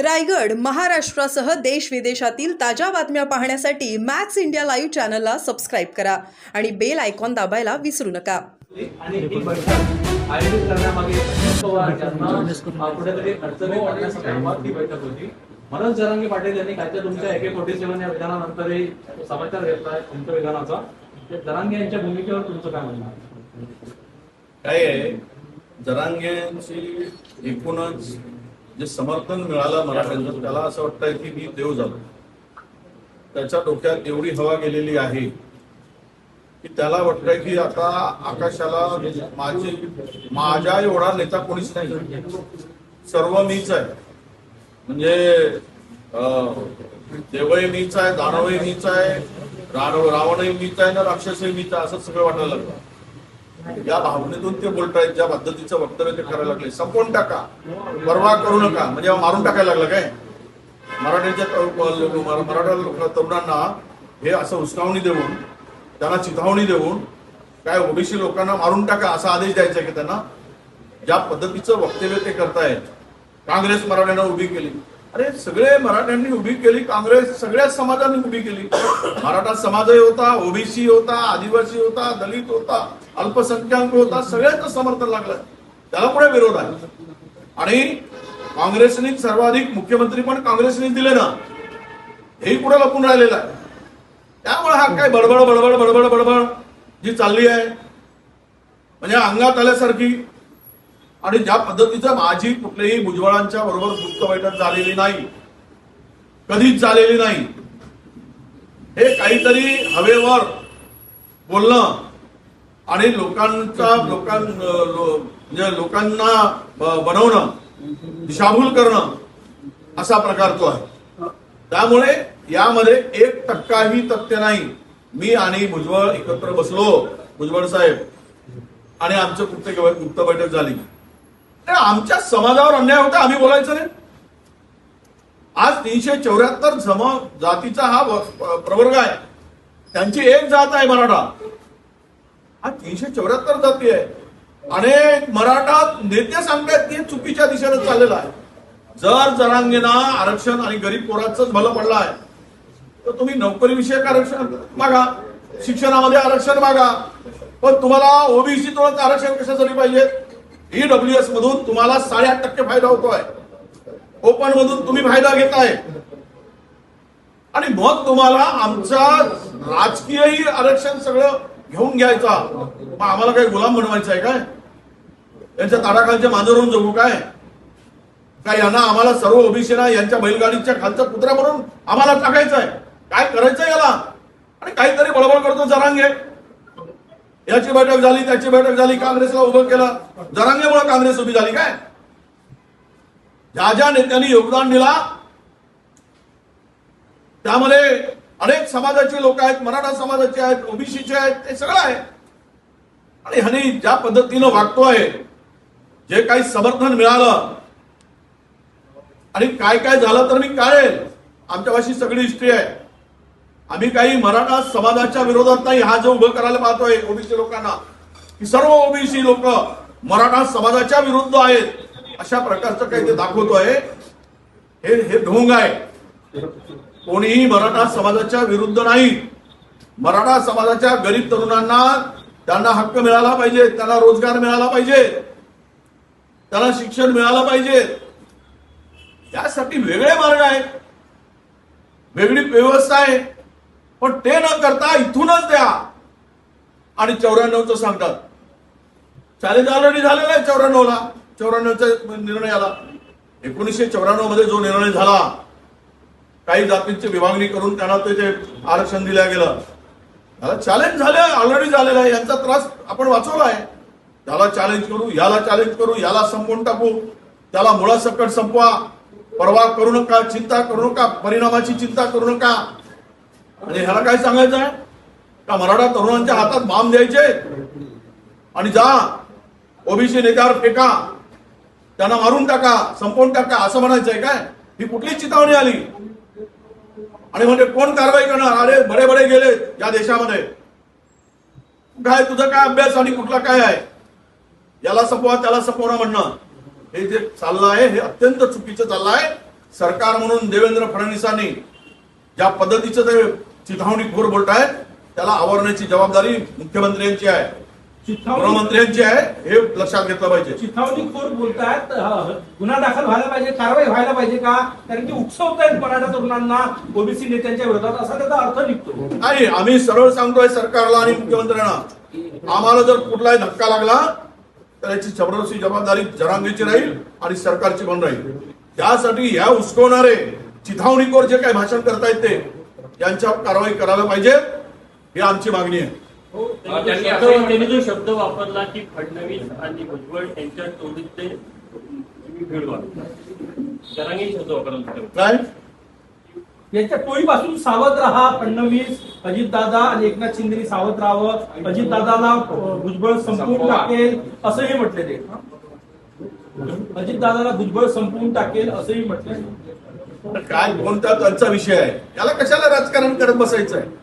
रायगड महाराष्ट्रासह देश विदेशातील ताज्या बातम्या पाहण्यासाठी मॅक्स इंडिया लाईव्ह चॅनलला सबस्क्राईब करा आणि बेल आयकॉन दाबायला विसरू नका. आणि बैठक आयोजित करण्यामागे अजित पवार यांना कुठेतरी अडचणी पडण्यासंदर्भात ही बैठक होती. मनोज जरांगे पाटील यांनी कालच्या तुमच्या एके फोर्टी सेव्हन या विधानानंतरही समाचार घेतलाय तुमच्या विधानाचा. ते जरांगे यांच्या भूमिकेवर तुमचं काय म्हणणं आहे? काय आहे? जरांगेची एकूणच जे समर्थन मिळालं मराठ्यांचं त्याला असं वाटतंय की मी देव झालो. त्याच्या डोक्यात एवढी हवा गेलेली आहे की त्याला वाटतंय की आता आकाशाला माझी माझ्या एवढा नेता कोणीच नाही. सर्व मीच आहे. म्हणजे अं, देवही मीच आहे दानवही मीच आहे रावणही मीच आहे ना राक्षसही मीच आहे असं सगळं वाटायला लागलं. या भावनेतून ते बोलतायत ज्या पद्धतीचं वक्तव्य ते करायला लागले. संपवून टाका. परवा करू नका. म्हणजे मारून टाकायला लागलं काय? मराठ्याच्या मराठा तरुणांना हे असं उस्कावणी देऊन त्यांना चिथावणी देऊन काय ओबीसी लोकांना मारून टाका असा आदेश द्यायचा की त्यांना ज्या पद्धतीचं वक्तव्य ते करतायत काँग्रेस मराठ्यांना उभी केली. अरे सगळे मराठ्यांनी उभी केली काँग्रेस सगळ्याच समाजांनी उभी केली. मराठा समाजही होता ओबीसी होता आदिवासी होता दलित होता. अल्पसंख्याक होता सगळ्यांचं समर्थन लागलं त्याला पुढे विरोध आहे. आणि काँग्रेसने सर्वाधिक मुख्यमंत्री पण काँग्रेसने दिले ना. हेही पुढे लपून राहिलेलं आहे. त्यामुळे हा काय बडबड बडबड बडबड बडबड जी चालली आहे. म्हणजे अंगात आल्यासारखी. आणि ज्या पद्धतीचं माझी कुठल्याही भुजबळांच्या बरोबर गुप्त बैठक झालेली नाही कधीच झालेली नाही हे काहीतरी हवेवर बोलणं आणि लोकांचा लोकां म्हणजे लोकांना बनवणं दिशाभूल करणं असा प्रकार तो आहे. त्यामुळे यामध्ये एक टक्काही तथ्य नाही. मी आणि भुजबळ एकत्र बसलो भुजबळ साहेब आणि आमचं गुप्त गुप्त बैठक झाली. तर आमच्या समाजावर अन्याय होता आम्ही बोलायचं नाही. आज तीनशे चौऱ्याहत्तर सम जातीचा हा प्रवर्ग आहे. त्यांची एक जात आहे मराठा. हा तीनशे चौऱ्याहत्तर जाती आहे. अनेक मराठा नेते सांगतायत की चुकीच्या दिशेने चाललेलं आहे. जर जरांगेना आरक्षण आणि गरीब पोरांच भलं पडलं आहे तर तुम्ही नोकरीविषयक आरक्षण मागा शिक्षणामध्ये आरक्षण मागा. पण तुम्हाला ओबीसी तुला आरक्षण कशासाठी पाहिजे? ईडब्ल्यू एस मधून तुम्हाला साडेआठ टक्के फायदा होतोय. ओपन मधून तुम्ही फायदा घेताय. आणि मग तुम्हाला आमचा राजकीयही आरक्षण सगळं घेऊन घ्यायचा. मग आम्हाला काही गुलाम बनवायचं आहे काय? यांच्या ताडाखालचे मांजरून जगू काय? काय यांना आम्हाला सर्व ओबीसीना यांच्या बैलगाडीच्या खालचा कुत्रा म्हणून आम्हाला टाकायचं आहे? काय करायचंय याला? आणि काहीतरी बळबळ करतो जरांगे. याची बैठक झाली त्याची बैठक झाली काँग्रेसला उभं केलं. जरांगेमुळे काँग्रेस उभी झाली काय? ज्या ज्या नेत्यांनी योगदान दिला त्यामध्ये अनेक समाजाचे लोक आहेत मराठा समाजाचे आहेत ओबीसीचे आहेत ते सगळं आहे. आणि ह्यानी ज्या पद्धतीनं वागतोय जे काही समर्थन मिळालं आणि काय काय झालं तर मी काढेल आमच्यापाशी सगळी हिस्ट्री आहे. आम्ही काही मराठा समाजाच्या विरोधात नाही हा जो उभं करायला पाहतोय ओबीसी लोकांना की सर्व ओबीसी लोक मराठा समाजाच्या विरुद्ध आहेत अशा प्रकारचं काही ते दाखवतोय. हे हे ढोंग आहे. कोणीही मराठा समाजाच्या विरुद्ध नाही. मराठा समाजाच्या गरीब तरुणांना त्यांना हक्क मिळाला पाहिजे त्यांना रोजगार मिळाला पाहिजे त्यांना शिक्षण मिळालं पाहिजे. त्यासाठी वेगळे मार्ग आहेत वेगळी व्यवस्था आहे. पण ते न करता इथूनच द्या. आणि चौऱ्याण्णवचं सांगतात. चॅलेंज ऑलरेडी झालेला आहे चौऱ्याण्णवला. निर्णय आला एकोणीसशे चौऱ्याण्णवमध्ये जो निर्णय झाला काही जातींची विभागणी करून त्यांना ते जे आरक्षण दिलं गेलं. त्याला चॅलेंज झालं ऑलरेडी झालेलं आहे. यांचा त्रास आपण वाचवला आहे. त्याला चॅलेंज करू याला चॅलेंज करू याला संपवून टाकू. त्याला मुळासकट संपवा. परवा करू नका चिंता करू नका परिणामाची चिंता करू नका. आणि ह्याला काय सांगायचं आहे? का मराठा तरुणांच्या हातात बाम द्यायचे? आणि जा ओबीसी नेत्यावर फेका. त्यांना मारून टाका संपवून टाका असं म्हणायचंय काय? ही कुठली चितावणी आली. आणि म्हणजे कोण कारवाई करणार? अरे बडे बडे गेले या देशामध्ये. काय तुझं काय अभ्यास आणि कुठला काय आहे? याला संपवा त्याला संपवणं म्हणणं. हे जे चाललं आहे हे अत्यंत चुकीचं चाललं आहे. सरकार म्हणून देवेंद्र फडणवीसांनी ज्या पद्धतीचं ते चिथावणीखोर आहेत त्याला आवरण्याची जबाबदारी मुख्यमंत्र्यांची आहे. गृहमंत्र्यांची आहे हे लक्षात घेतलं पाहिजे. चिथावणीखोर बोलतायत अं, गुन्हा दाखल व्हायला पाहिजे कारवाई व्हायला पाहिजे का? कारण की उकसवत आहेत मराठा तरुणांना ओबीसी नेत्यांच्या विरोधात असा त्याचा अर्थ निघतो. नाही आम्ही सरळ सांगतोय सरकारला आणि मुख्यमंत्र्यांना. आम्हाला जर कुठलाही धक्का लागला तर याची जबरदस्ती जबाबदारी जरांगीची राहील आणि सरकारची पण राहील. त्यासाठी ह्या उस्कवणारे चिथावणीखोर जे काही भाषण करतायत ते यांच्यावर कारवाई करायला पाहिजे ही आमची मागणी आहे. त्यांनी असं- त्यांनी जो शब्द वापरला की फडणवीस आणि भुजबळ यांच्या जरांगे शब्द वापरला. काय? याच्या टोळीपासून सावध राहा फडणवीस अजितदादा आणि एकनाथ शिंदे सावध राहावं. अजितदादाला भुजबळ संपवून टाकेल असंही म्हटले ते. अजितदादाला भुजबळ संपवून टाकेल असंही म्हटले. काय कोणता त्यांचा विषय आहे? याला कशाला राजकारण करत बसायचं आहे हे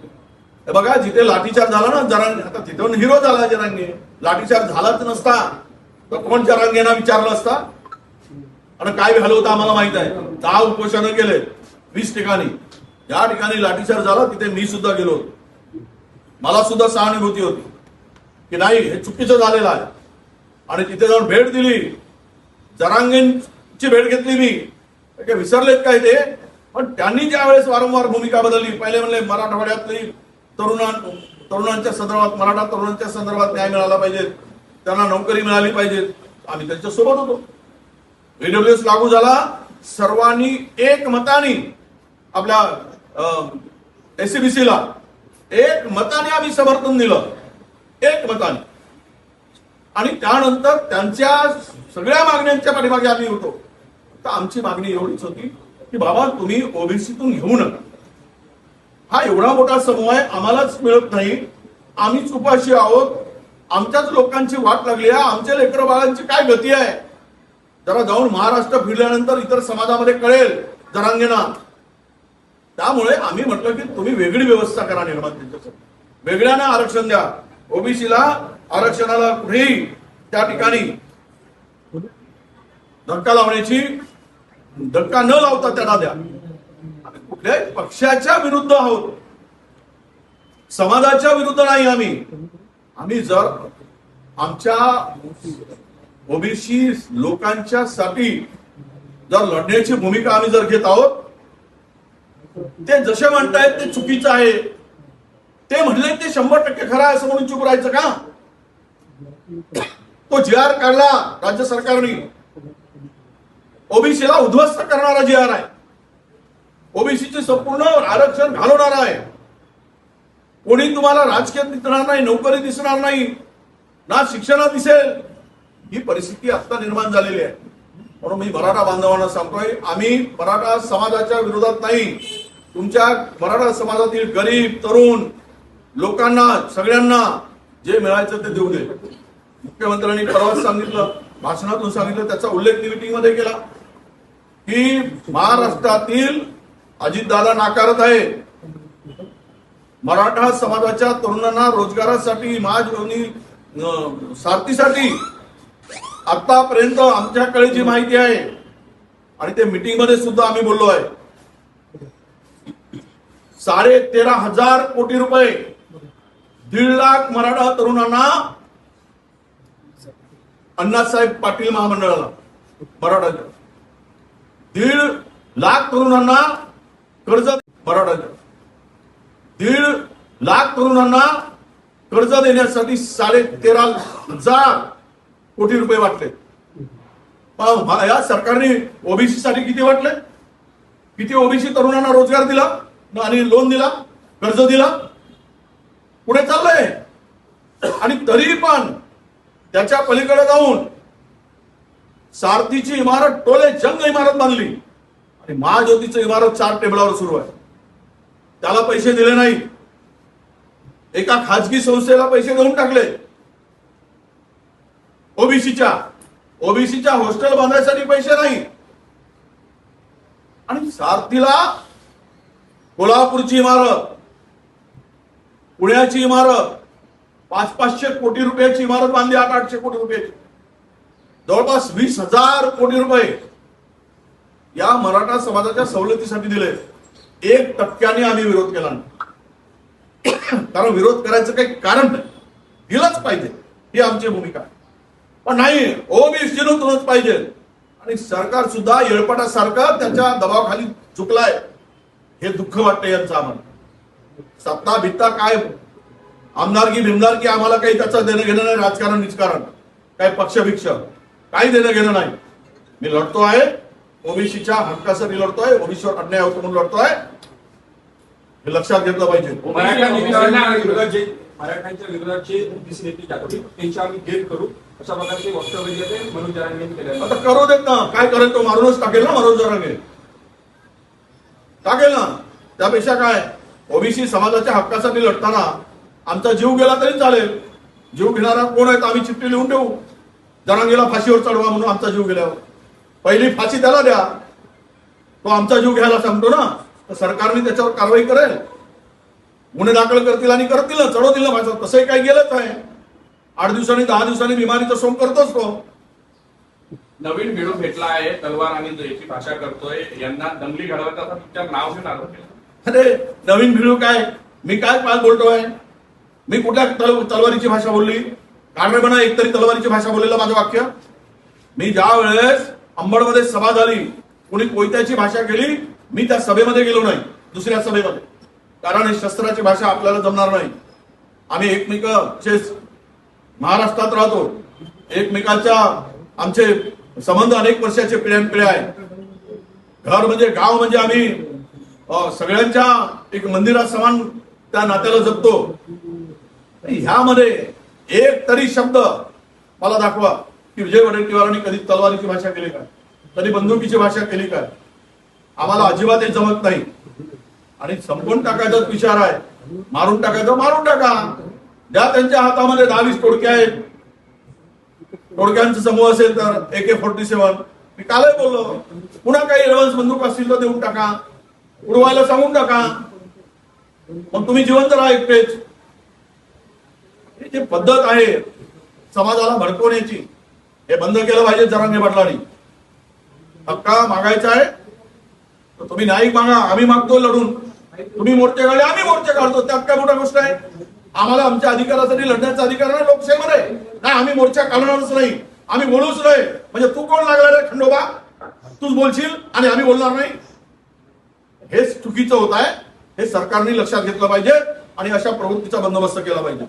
बघा जिथे लाठीचार्ज झाला ना जरांगे आता तिथून हिरो झाला जरांगे. लाठीचार्ज झालाच नसता. तर कोण जरांगेना विचारलं असता? आणि काय झालं होतं आम्हाला माहीत आहे. दहा उपोषणं केले वीस ठिकाणी. ज्या ठिकाणी लाठीचार्ज झाला तिथे मी सुद्धा गेलो होतो. मला सुद्धा सहानुभूती होती. की नाही हे चुकीचं झालेलं आहे. आणि तिथे जाऊन भेट दिली. जरांगेंची भेट घेतली मी. काय विसरलेत काय ते? पण त्यांनी ज्या वेळेस वारंवार भूमिका बदलली पहिले म्हणले मराठवाड्यातली तरुणां तरुणांच्या संदर्भात मराठा तरुणांच्या संदर्भात न्याय मिळाला पाहिजे. त्यांना नोकरी मिळाली पाहिजे. आम्ही त्यांच्यासोबत होतो ईडब्ल्यूएस लागू झाला. सर्वांनी एक मताने आपल्या एसीबीसीला एक मताने आम्ही समर्थन दिलं. एक मताने आणि त्यानंतर त्यांच्या सगळ्या मागण्यांच्या पाठीमागे आम्ही होतो. तर आमची मागणी एवढीच होती की बाबा तुम्ही ओबीसीतून घेऊ नका. हा एवढा मोठा समूह आहे आम्हालाच मिळत नाही. आम्हीच उपाशी आहोत. आमच्याच लोकांची वाट लागली आहे. आमच्या लेकर बाळांची काय गती आहे? जरा जाऊन महाराष्ट्र फिरल्यानंतर इतर समाजामध्ये कळेल जरांगेना. त्यामुळे आम्ही म्हटलं की तुम्ही वेगळी व्यवस्था करा निर्माण त्यांच्यासाठी वेगळ्यानं आरक्षण द्या. ओबीसीला आरक्षणाला कुठेही त्या ठिकाणी धक्का लावण्याची धक्का न लावता त्यांना द्या. कुठल्याही पक्षाच्या विरुद्ध आहोत. समाजाच्या विरुद्ध नाही आम्ही. आम्ही जर आमच्या ओबीसी लोकांच्या साठी जर लढण्याची भूमिका आम्ही जर घेत आहोत ते जसे म्हणतायत ते चुकीचं आहे. ते म्हणले ते शंभर टक्के खरं आहे असं म्हणून चुप राहायचं का? तो जी आर काढला राज्य सरकारने. ओबीसीला उद्ध्वस्त करणारा जी आर आहे. ओबीसीचे संपूर्ण आरक्षण घालवणार आहे. कोणी तुम्हाला राजकीय दिसणार नाही नोकरी दिसणार नाही ना शिक्षणात दिसेल. ही परिस्थिती आता निर्माण झालेली आहे. म्हणून मी मराठा बांधवांना सांगतोय आम्ही मराठा समाजाच्या विरोधात नाही. तुमच्या मराठा समाजातील गरीब तरुण लोकांना सगळ्यांना जे मिळायचं ते देऊ दे. मुख्यमंत्र्यांनी परवाच सांगितलं भाषणातून सांगितलं त्याचा उल्लेख मीटिंगमध्ये केला. की महाराष्ट्रातील अजितदादा नाकारत आहे. मराठा समाजाच्या तरुणांना रोजगारासाठी महाजोनी सारथीसाठी आतापर्यंत आमच्याकडे जी माहिती आहे आणि ते मीटिंगमध्ये सुद्धा आम्ही बोललो आहे. साडे तेरा हजार कोटी रुपये दीड लाख मराठा तरुणांना अण्णासाहेब पाटील महामंडळाला मराठा दीड लाख तरुणांना कर्ज मराठाच्या दीड लाख तरुणांना कर्ज देण्यासाठी साडे तेरा हजार कोटी रुपये वाटले. या सरकारने ओबीसी साठी किती वाटले? किती ओबीसी तरुणांना रोजगार दिला आणि लोन दिला कर्ज दिला? पुढे चाललंय. आणि तरी पण त्याच्या पलीकडे जाऊन सारथीची इमारत टोले जंग इमारत बांधली. आणि महाज्योतीचं इमारत चार टेबलावर सुरू आहे. त्याला पैसे दिले नाही. एका खाजगी संस्थेला पैसे देऊन टाकले. ओबीसीच्या ओबीसीच्या हॉस्टेल बांधायसाठी पैसे नाही. आणि सारथीला कोल्हापूरची इमारत पुण्याची इमारत पाच पाचशे कोटी रुपयाची इमारत बांधली आठ आठशे कोटी रुपयाची. जवळपास वीस हजार कोटी रुपये या मराठा समाजाच्या सवलतीसाठी दिले. एक टक्क्याने आम्ही विरोध केला नाही. कारण विरोध करायचं काही कारण नाही. दिलंच पाहिजे. ही आमची भूमिका. आहे पण नाही ओबीसीतूनच पाहिजे. आणि सरकार सुद्धा येळपाटासारखं त्याच्या दबावाखाली चुकलाय. हे दुःख वाटतं यांचं आम्हाला. सत्ता भित्ता काय? आमदारकी बिमदारकी आम्हाला काही त्याचं देणं घेणं नाही राजकारण निजकारण. काय पक्षभिक्ष काही देणं घेणं नाही. मी लढतो आहे. ओबीसीच्या हक्कासाठी लढतोय ओबीसीवर अन्याय होतो म्हणून लढतोय. हे लक्षात घेतलं पाहिजे. मराठ्यांच्या विरोधात जे ओबीसी नेते जातात त्यांची आम्ही गेट करू अशा प्रकारचे वक्तव्य जे ते मनोज जरांगे केले आता करू देत ना. काय करेल तो? मारूनच टाकेल ना मनोज जरांगे टाकेल ना. त्यापेक्षा काय? ओबीसी समाजाच्या हक्कासाठी लढताना आमचा जीव गेला तरी चालेल. जीव घेणारा कोण आहे तर आम्ही चिठ्ठी लिहून ठेवू जरांगेला फाशीवर चढवा म्हणून आमचा जीव गेल्यावर. पहिली फाशी त्याला द्या. तो आमचा जीव घ्यायला सांगतो ना तर सरकारने त्याच्यावर कारवाई करेल. गुन्हे दाखल करतील आणि करतील ना चढवतील ना भाषा तसंही काही गेलंच आहे. आठ दिवसांनी दहा दिवसांनी बिमारीचा सोंग करतोच तो. नवीन भिडू भेटला आहे तलवार आणि याची भाषा करतोय. यांना दंगली असा तुमच्या नाव घेऊन आरोप केला. अरे नवीन व्हिडिओ काय? मी काय काय बोलतोय मी कुठल्या तल- तलवारीची भाषा बोलली? कारण म्हणा एकतरी तलवारीची भाषा बोललेलं माझं वाक्य? मी ज्या वेळेस अंबडमध्ये सभा झाली कोणी कोयत्याची भाषा केली मी त्या सभेमध्ये गेलो नाही दुसऱ्या सभेमध्ये. कारण हे शस्त्राची भाषा आपल्याला जमणार नाही. आम्ही एकमेकांचे महाराष्ट्रात राहतो. एकमेकांच्या आमचे संबंध अनेक वर्षाचे पिढ्यानपिढ्या आहेत. घर म्हणजे गाव म्हणजे आम्ही सगळ्यांच्या एक मंदिरात समान त्या नात्याला जगतो ह्यामध्ये एक तरी शब्द मला दाखवा. की विजय वडेट्टीवारांनी कधी तलवारीची भाषा केली काय कधी बंदुकीची भाषा केली का? आम्हाला अजिबात हे जमत नाही. आणि संपून टाकायचाच विचार आहे. मारून टाकायचं मारून टाका. ज्या त्यांच्या हातामध्ये दहावीस टोडके आहेत. टोडक्यांचा समूह असेल तर ए के फोर्टी सेव्हन मी कालही बोललो पुन्हा काही इलेव्हन्स बंदूक असतील तर देऊन टाका. उडवायला सांगून टाका. मग तुम्ही जिवंत राहा एकटेच. ही जी पद्धत आहे समाजाला भडकवण्याची हे बंद केलं पाहिजे जरांगे पाटलांनी हक्का मागायचा आहे तर तुम्ही न्यायिक मागा आम्ही मागतो लढून तुम्ही मोर्चे काढले आम्ही मोर्चे काढतो त्यात काय मोठा गोष्ट आहे आम्हाला आमच्या अधिकारासाठी लढण्याचा अधिकार आहे लोकशाहीमध्ये नाही आम्ही मोर्चा काढणारच नाही आम्ही बोलूच नाही म्हणजे तू कोण लागला रे खंडोबा तूच बोलशील आणि आम्ही बोलणार नाही हेच चुकीचं होत आहे हे सरकारने लक्षात घेतलं पाहिजे आणि अशा प्रवृत्तीचा बंदोबस्त केला पाहिजे